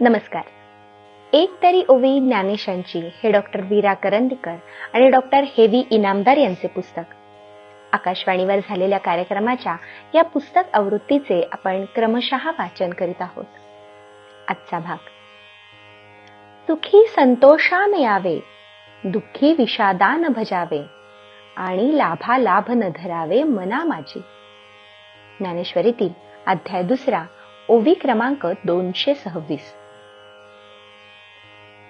नमस्कार. एक तरी ओवी ज्ञानेशांची हे डॉक्टर वीरा करंदीकर आणि डॉक्टर हेवी इनामदार यांचे पुस्तक. आकाशवाणीवर झालेल्या कार्यक्रमाच्या या पुस्तक आवृत्तीचे आपण क्रमशः वाचन करीत आहोत. आजचा भाग. सुखी संतोषान यावे दुःखी विषादान भजावे आणि लाभा लाभ न धरावे मना माझी. ज्ञानेश्वरीतील अध्याय दुसरा ओवी क्रमांक दोनशे सव्वीस.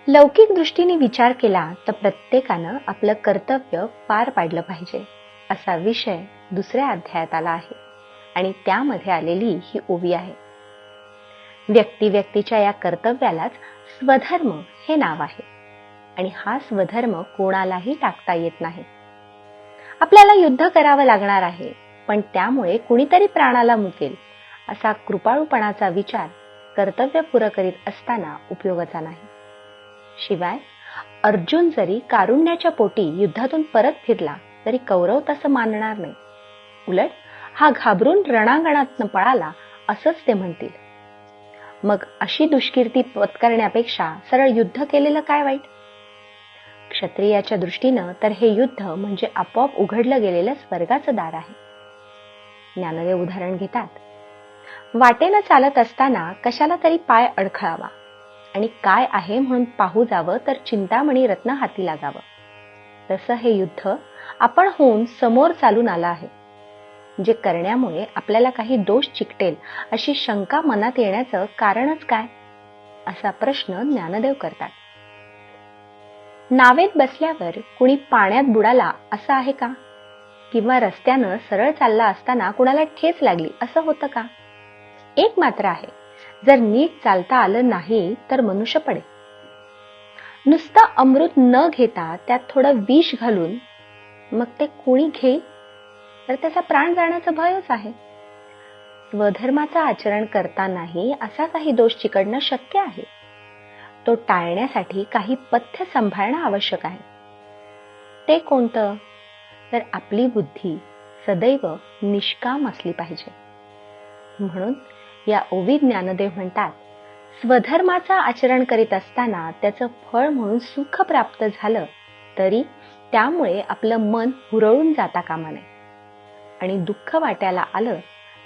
लौकिक दृष्टीने विचार केला तर प्रत्येकानं आपलं कर्तव्य पार पाडलं पाहिजे असा विषय दुसऱ्या अध्यायात आला आहे आणि त्यामध्ये आलेली ही ओवी आहे. व्यक्ती व्यक्तीच्या या कर्तव्यालाच स्वधर्म हे नाव आहे आणि हा स्वधर्म कोणालाही टाकता येत नाही. आपल्याला युद्ध करावं लागणार आहे पण त्यामुळे कुणीतरी प्राणाला मुकेल असा कृपाळूपणाचा विचार कर्तव्य पुरं करीत असताना उपयोगाचा नाही. शिवाय अर्जुन जरी कारुण्याच्या पोटी युद्धातून परत फिरला तरी कौरव तसं मानणार नाही. उलट हा घाबरून रणांगणात पळाला असंच ते म्हणतील. मग अशी दुष्कीर्ती पत्करण्यापेक्षा सरळ युद्ध केलेलं काय वाईट? क्षत्रियाच्या दृष्टीनं तर हे युद्ध म्हणजे आपोआप उघडलं गेलेलं स्वर्गाचं दार आहे. ज्ञानदेव उदाहरण घेतात. वाटेनं चालत असताना कशाला तरी पाय अडखळावा. आणि काय आहे म्हणून पाहू जावं तर चिंतामणी रत्न हाती लागावं. तसं हे युद्ध आपण होऊन समोर चालून आलं आहे जे करण्यामुळे आपल्याला काही दोष चिकटेल अशी शंका मनात येण्याचं कारणच काय? असा प्रश्न ज्ञानदेव करतात. नावेत बसल्यावर कुणी पाण्यात बुडाला असं आहे का? किंवा रस्त्यानं सरळ चालला असताना कुणाला ठेच लागली असं होतं का? एक मात्र आहे. जर नीट चालता आलं नाही तर मनुष्य पडे नुसतं अमृत न घेता त्यात थोडं विष घालून मग ते कोणी घेईल? तर त्याचा प्राण जाण्याचं भयच आहे. स्वधर्माचं आचरण करतानाही असा काही दोष चिकडणं शक्य आहे. तो टाळण्यासाठी काही पथ्य सांभाळणं आवश्यक आहे. ते कोणतं? तर आपली बुद्धी सदैव निष्काम असली पाहिजे. म्हणून या ओवी ज्ञानदेव म्हणतात स्वधर्माचं आचरण करीत असताना त्याचं फळ म्हणून सुख प्राप्त झालं तरी त्यामुळे आपलं मन हुरळून जाता कामा नये. आणि दुःख वाट्याला आलं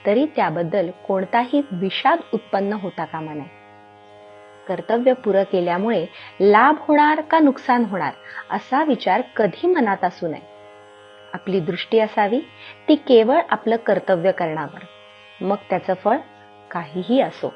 तरी त्याबद्दल कोणताही विषाद उत्पन्न होता कामा नये. कर्तव्य पुरं केल्यामुळे लाभ होणार का नुकसान होणार असा विचार कधी मनात असू नये. आपली दृष्टी असावी ती केवळ आपलं कर्तव्य करण्यावर. मग त्याचं फळ काहीही असो.